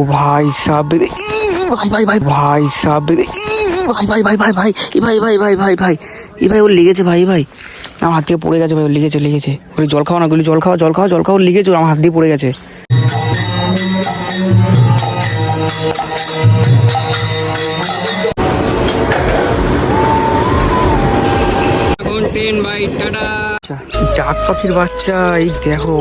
ও ভাই সাব রে। ই ভাই ভাই ভাই। ভাই সাব রে। ই ভাই ভাই ভাই ভাই ভাই। ই ভাই ভাই ভাই ভাই ভাই। ই ভাই ওর লেগেছে ভাই ভাই। আমার হাত থেকে পড়ে গেছে ভাই ওর লেগেছে লেগেছে। ওর জল খাওয়া না গুলি জল খাওয়া জল খাওয়া জল খাওয়া লেগেছে আমার হাত দিয়ে পড়ে গেছে। টাটা ডাক পাখির বাচ্চা এই দেখো।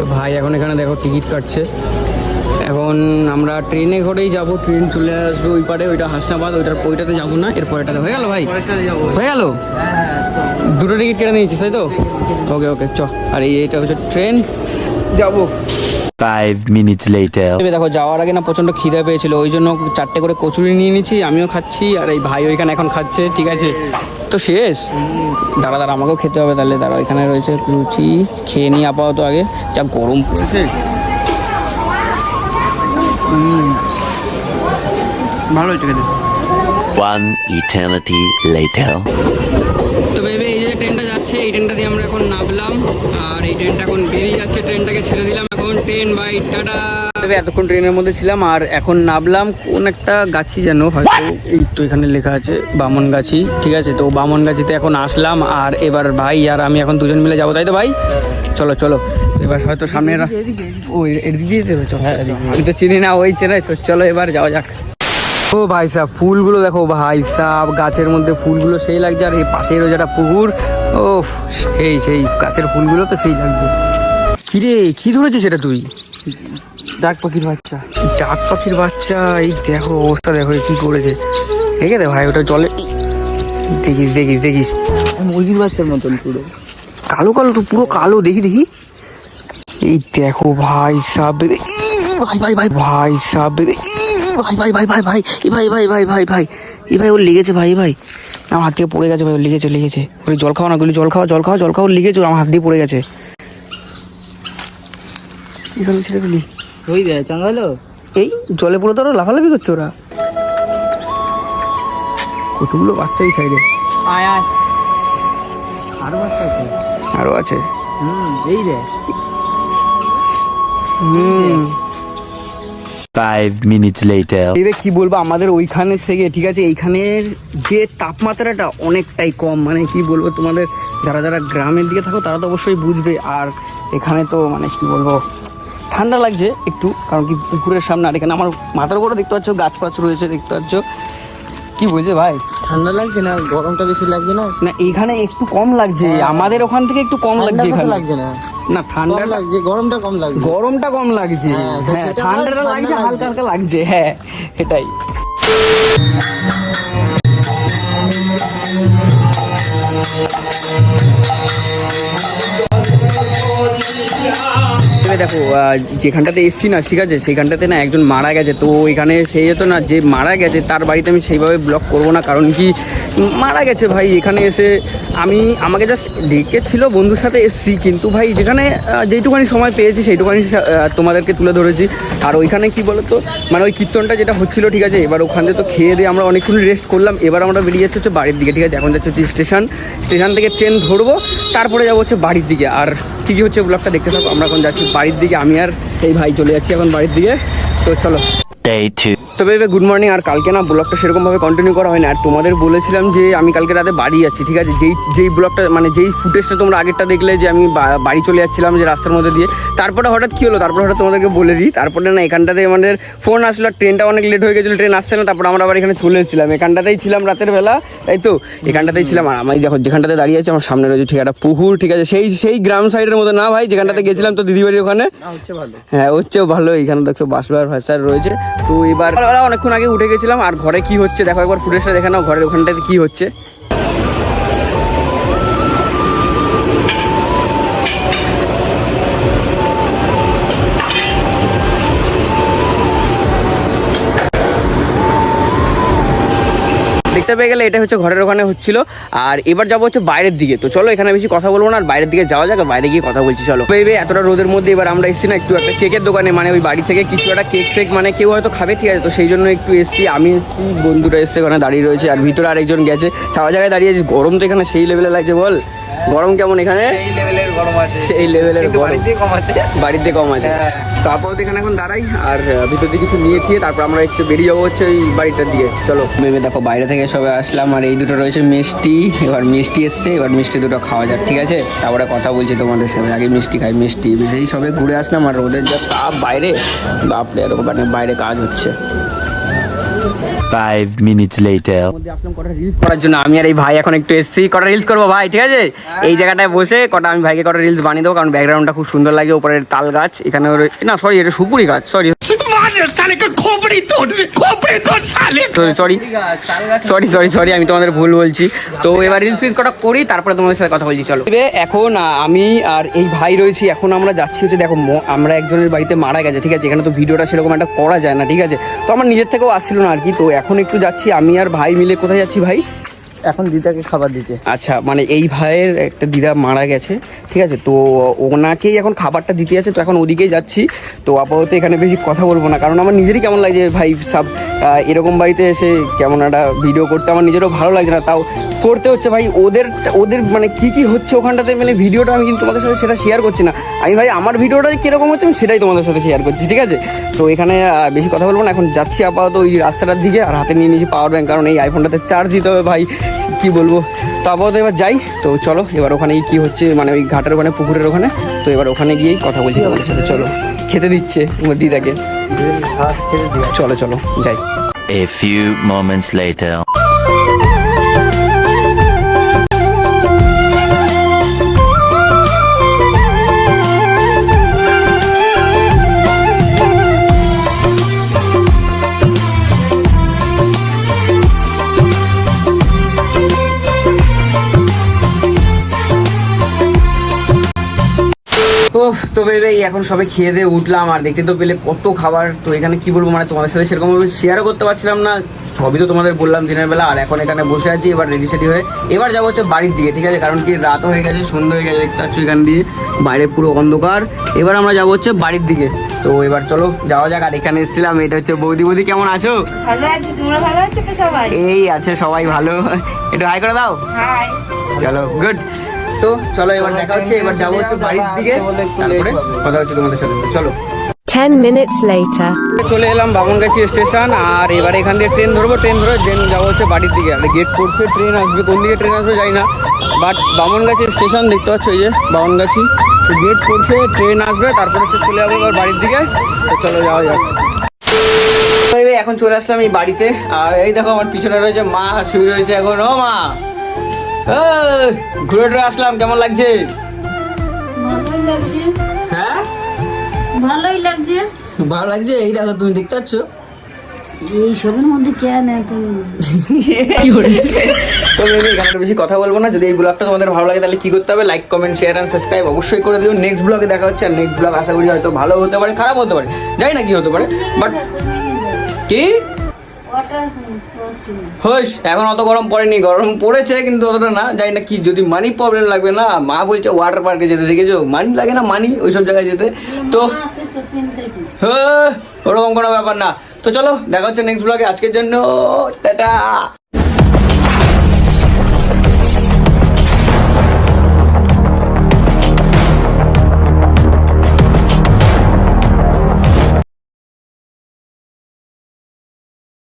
তো ভাই এখন এখানে দেখো টিকিট কাটছে। এখন আমরা ট্রেনে করেই যাব ট্রেন চলে আসবে ওই পারে ওইটা হাসনাবাদ ওইটার ওইটাতে যাব না এরপর এটাতে হয়ে গেল ভাই? হয়ে গেল? দুটো টিকিট কেটে নিয়েছিস তাই তো। ওকে ওকে চ। আর এই এইটা হচ্ছে ট্রেন। যাব। Minutes later. এবার দেখো যাওয়ার আগে না প্রচণ্ড খিদে পেয়েছিল ওই জন্য চারটে করে কচুরি নিয়ে নিয়েছি আমিও খাচ্ছি আর এই ভাই ওইখানে এখন খাচ্ছে ঠিক আছে? তো শেষ। দাঁড়া দাঁড়া আমাকেও খেতে হবে তাহলে। দাঁড়া এখানে রয়েছে লুচি খেয়ে নিই আপাতত আগে। যা গরম পড়েছে। ভালো হয়েছে খেতে। One eternity later. তো ভেবে এই যে ট্রেনটা যাচ্ছে এই ট্রেনটা দিয়ে আমরা এখন নামলাম আর এই ট্রেনটা এখন বেরিয়ে যাচ্ছে ট্রেনটাকে ছেড়ে দিলাম। এখন ট্রেন বাই টাটা। এতক্ষণ ট্রেনের মধ্যে ছিলাম আর এখন নামলাম কোন একটা গাছি যেন হয়তো এই তো এখানে লেখা আছে বামনগাছি ঠিক আছে? তো বামনগাছিতে এখন আসলাম আর এবার ভাই আর আমি এখন দুজন মিলে যাব তাই তো ভাই? চলো চলো। এবার হয়তো সামনে রা- ও এদিক দিয়ে দেবে চলো আমি তো চিনি না ওই চেনাই তো চলো এবার যাওয়া যাক। ও ভাই সাহ ফুলগুলো দেখো ভাই সাহ গাছের মধ্যে ফুলগুলো সেই লাগছে আর এই পাশের ওই যেটা পুকুর ও সেই সেই গাছের ফুলগুলো তো সেই লাগছে। কিরে কি ধরেছিস সেটা তুই ডাক পাখির বাচ্চা ডাক পাখির বাচ্চা এই দেখো অবস্থা দেখো এ কি করেছে দেখে দে ভাই ওটা জলে দেখিস দেখিস দেখিস মুরগির বাচ্চার মতন পুরো কালো কালো তো পুরো কালো দেখি দেখি এই দেখো ভাই ই ভাই ভাই ভাই ভাই ই ভাই ভাই ভাই ভাই ভাই ভাই ভাই ভাই ভাই ভাই ই ভাই ওর লেগেছে ভাই ভাই আমার হাত থেকে পড়ে গেছে ভাই ওর লেগেছে লেগেছে ওর জল খাওয়া না গুলি জল খাওয়া জল খাওয়া জল খাওয়া লেগেছে আমার হাত দিয়ে পড়ে গেছে এখানে ছেড়ে দিলি? ওই দে চাঙ্গালো এই জলে পড়ে তো ওরা লাফালাফি করছে ওরা। কতগুলো বাচ্চা এই সাইডে আয় আয়। আরও বাচ্চা আছে? আরও আছে। হুম এই রে হুম। Five minutes later. এবার কি বলব আমাদের ওইখানে থেকে ঠিক আছে এইখানের যে তাপমাত্রাটা অনেকটাই কম মানে কি বলব তোমাদের যারা যারা গ্রামের দিকে থাকো তারা তো অবশ্যই বুঝবে আর এখানে তো মানে কি বলব ঠান্ডা লাগছে একটু কারণ কি পুকুরের সামনে আর এখানে আমার মাথার উপরে দেখতে পাচ্ছ গাছ ফাছ রয়েছে দেখতে পাচ্ছ। কি বলছে ভাই? ঠান্ডা লাগছে না? গরমটা বেশি লাগছে না? না এখানে একটু কম লাগছে আমাদের ওখান থেকে একটু কম লাগছে এখানে। লাগছে না। না ঠান্ডা লাগছে গরমটা কম লাগছে। গরমটা কম লাগছে। হ্যাঁ, হ্যাঁ ঠান্ডাটা লাগছে লাগছে। হালকা হালকা লাগছে হ্যাঁ এটাই। এবার দেখো যেখানটাতে এসছি না ঠিক আছে সেখানটাতে না একজন মারা গেছে। তো এখানে সেই যেত না যে মারা গেছে তার বাড়িতে আমি সেইভাবে ব্লক করব না কারণ কি মারা গেছে ভাই এখানে এসে আমি আমাকে জাস্ট ডেকেছিল বন্ধুর সাথে এসছি কিন্তু ভাই যেখানে আহ, যেইটুখানি সময় পেয়েছি সেইটুখানি তোমাদেরকে তুলে ধরেছি। আর ওইখানে কি বলতো মানে ওই কীর্তনটা যেটা হচ্ছিল ঠিক আছে এবার ওখান তো খেয়ে দিয়ে আমরা অনেকক্ষণ রেস্ট করলাম। এবার আমরা বেরিয়ে যাচ্ছি হচ্ছে বাড়ির দিকে ঠিক আছে এখন যাচ্ছে হচ্ছে স্টেশন স্টেশন থেকে ট্রেন ধরবো তারপরে যাব হচ্ছে বাড়ির দিকে। আর কী কী হচ্ছে ব্লগটা দেখতে থাকো। আমরা এখন যাচ্ছি বাড়ির দিকে, আমি আর এই ভাই চলে যাচ্ছি এখন বাড়ির দিকে। তো চলো. তবে এবার গুড মর্নিং আর কালকে না ব্লগটা সেরকমভাবে কন্টিনিউ করা হয় না আর তোমাদের বলেছিলাম যে আমি কালকে রাতে বাড়ি যাচ্ছি ঠিক আছে? যেই যেই ব্লগটা মানে যেই ফুটেজটা তোমরা আগেরটা দেখলে যে আমি বাড়ি চলে যাচ্ছিলাম যে রাস্তার মধ্যে দিয়ে তারপরে হঠাৎ কী হলো? তারপরে হঠাৎ তোমাদেরকে বলে দিই তারপরে না এখানটাতে আমাদের ফোন আসলো আর ট্রেনটা অনেক লেট হয়ে গেছিল ট্রেন আসছে না তারপর আমরা আবার এখানে চলে এসেছিলাম। এখানটাতেই ছিলাম রাতের বেলা তাই তো এখানটাতেই ছিলাম। আর আমি দেখো যেখানটাতে দাঁড়িয়ে আছি আমার সামনে রয়েছে ঠিক একটা পুকুর ঠিক আছে? সেই সেই গ্রাম সাইডের মতো না ভাই যেখানটাতে গেছিলাম তো দিদি বাড়ির ওখানে হচ্ছে ভালো। হ্যাঁ ভালো এখানে দেখছ বাসবার ভাষার রয়েছে। তো এবার সকালবেলা অনেকক্ষণ আগে উঠে গেছিলাম, আর ঘরে কি হচ্ছে? দেখো একবার ফুটেজটা দেখে নাও, ঘরের ওখানটাতে কি হচ্ছে। দেখতে পেয়ে গেলে এটা হচ্ছে ঘরের ওখানে হচ্ছিল। আর এবার যাব হচ্ছে বাইরের দিকে। তো চলো, এখানে বেশি কথা বলব না, আর বাইরের দিকে যাওয়া যাক বাইরে গিয়ে কথা বলছি, চলো। ভেবে এতটা রোদের মধ্যে এবার আমরা এসেছি না, একটু একটা কেকের দোকানে। মানে ওই বাড়ি থেকে কিছু একটা কেক ফেক মানে কেউ হয়তো খাবে, ঠিক আছে? তো সেই জন্য একটু এসেছি। আমি বন্ধুরা এসছে, ওখানে দাঁড়িয়ে রয়েছে, আর ভিতরে আরেকজন গেছে। ছাওয়া জায়গায় দাঁড়িয়ে। গরম তো এখানে সেই লেভেলে লাগছে, বল। গরম কেমন এখানে? এই লেভেলের গরম আছে। সেই লেভেলের বাড়িতে কম আছে। বাড়িতে কম আছে। হ্যাঁ। তো আপাতত এখানে এখন দাঁড়াই আর ভিতর দিয়ে কিছু নিয়ে ঠিয়ে তারপর আমরা একটু বেরিয়ে যাব হচ্ছে ওই বাড়িটার দিকে। চলো। ভেবে দেখো বাইরে থেকে সবাই আসলাম আর এই দুটো রয়েছে মিষ্টি। এবার মিষ্টি এসছে এবার মিষ্টি দুটো খাওয়া যাক ঠিক আছে? তারপরে কথা বলছি তোমাদের সাথে আগে মিষ্টি খাই মিষ্টি। সেই সবে ঘুরে আসলাম আর ওদের যা তাপ বাইরে বাপরে আর মানে বাইরে কাজ হচ্ছে। Five minutes. মধ্যে আসলাম কটা রিলস করার জন্য আমি আর এই ভাই এখন একটু এসেছি। কটা রিলস করব ভাই, ঠিক আছে? এই জায়গাটায় বসে কটা আমি ভাইকে কটা রিলস বানিয়ে দেবো, কারণ ব্যাকগ্রাউন্ডটা খুব সুন্দর লাগে, উপরের তাল গাছ, এখানে না সরি এটা সুপুরি গাছ sorry sorry sorry sorry sorry আমি তোমাদের ভুল বলছি। তো এবার রিলস ফিলস কটা করি, তারপরে তোমাদের সাথে কথা বলছি, চলো। এখন আমি আর এই ভাই রয়েছি, এখন আমরা যাচ্ছি হচ্ছে, দেখো আমরা একজনের বাড়িতে মারা গেছে, ঠিক আছে? এখানে তো ভিডিওটা সেরকম একটা করা যায় না, ঠিক আছে? তো আমার নিজের থেকেও আসছিল না আর কি, তো এখন একটু যাচ্ছি, আমি আর ভাই মিলে কোথায় যাচ্ছি ভাই? এখন দিদাকে খাবার দিতে। আচ্ছা মানে এই ভাইয়ের একটা দিদা মারা গেছে, ঠিক আছে? তো ওনাকেই এখন খাবারটা দিতে যাচ্ছে তো এখন ওদিকেই যাচ্ছি। তো আপাতত এখানে বেশি কথা বলব না, কারণ আমার নিজেরই কেমন লাগছে ভাই সব এরকম বাড়িতে এসে কেমন একটা ভিডিও করতে, আমার নিজেরও ভালো লাগছে না। তাও করতে হচ্ছে ভাই, ওদের ওদের মানে কি কি হচ্ছে ওখানটাতে মানে ভিডিওটা আমি কিন্তু তোমাদের সাথে সেটা শেয়ার করছি না। আমি ভাই, আমার ভিডিওটা কীরকম হচ্ছে আমি সেটাই তোমাদের সাথে শেয়ার করছি, ঠিক আছে? তো এখানে বেশি কথা বলব না, এখন যাচ্ছি আপাতত ওই রাস্তাটার দিকে, আর হাতে নিয়ে নিয়েছি পাওয়ার ব্যাঙ্ক কারণ এই আইফোনটাতে চার্জ দিতে হবে ভাই। কি বলব? তো আপাতত এবার যাই। তো চলো এবার ওখানে কি হচ্ছে? মানে ওই ঘাটের ওখানে পুকুরের ওখানে। তো এবার ওখানে গিয়েই কথা বলছি তোমাদের সাথে। চলো খেতে দিচ্ছে তোমার দিদাকে। চলো চলো যাই। A few moments later. তো ভেবে এখন সবে খেয়ে দিয়ে উঠলাম আর দেখতে তো পেলে কত খাবার। তো এখানে কি বলব মানে তোমাদের সাথে সেরকম ভাবে শেয়ারও করতে পারছিলাম না। সবই তো তোমাদের বললাম দিনের বেলা আর এখন এখানে বসে আছি এবার রেডি সেডি হয়ে এবার যাব হচ্ছে বাড়ির দিকে ঠিক আছে? কারণ কি রাতও হয়ে গেছে সন্ধ্যা হয়ে গেছে দেখতে পাচ্ছ এখান দিয়ে বাইরে পুরো অন্ধকার। এবার আমরা যাব হচ্ছে বাড়ির দিকে। তো এবার চলো যাওয়া যাক আর এখানে এসেছিলাম এটা হচ্ছে বৌদি বৌদি কেমন আছো? ভালো আছি তোমরা ভালো আছো তো সবাই? এই আছে সবাই ভালো। একটু হাই করে দাও। হাই চলো গুড তো চলো এবার দেখা হচ্ছে এবার যাব হচ্ছে বাড়ির দিকে। তারপরে কথা হচ্ছে তোমাদের সাথে। চলো। 10 minutes later. চলে এলাম বামনগাছি স্টেশন আর এবার এখান দিয়ে ট্রেন ধরবো ট্রেন ধরে ট্রেন যাব হচ্ছে বাড়ির দিকে। আর গেট করছে ট্রেন আসবে কোন দিকে ট্রেন আসবে যাই না বাট বামনগাছি স্টেশন দেখতে পাচ্ছ এই যে বামনগাছি। গেট করছে ট্রেন আসবে তারপরে হচ্ছে চলে যাব এবার বাড়ির দিকে। তো চলো যাওয়া যাক। এখন চলে আসলাম এই বাড়িতে আর এই দেখো আমার পিছনে রয়েছে মা শুয়ে রয়েছে এখন। ও মা! এই, ঘুরে টুরে আসলাম কেমন লাগছে? ভালোই লাগছে। হ্যাঁ? ভালোই লাগছে। ভালো লাগছে? এই দেখো তুমি দেখতে পাচ্ছ? এই সবের মধ্যে কেন তো আমি এখানে বেশি কথা বলব না। যদি এই ব্লগটা তোমাদের ভালো লাগে তাহলে কি করতে হবে? Like comment share and subscribe অবশ্যই করে দিও। নেক্সট ব্লগে দেখা হচ্ছে আর নেক্সট ব্লগ আশা করি হয়তো ভালো হতে পারে খারাপ হতে পারে। জানি না কি হতে পারে বাট কি? হোস এখন অত গরম পড়েনি। গরম পড়েছে কিন্তু অতটা না। জানি না কি যদি মানি প্রবলেম লাগবে না মা বলছে ওয়াটার পার্কে যেতে। দেখেছ? মানি লাগে না মানি ওই সব জায়গায় যেতে। তো হ্যাঁ, ওরকম কোনো ব্যাপার না। তো চলো দেখা হচ্ছে নেক্সট ব্লগে আজকের জন্য টাটা।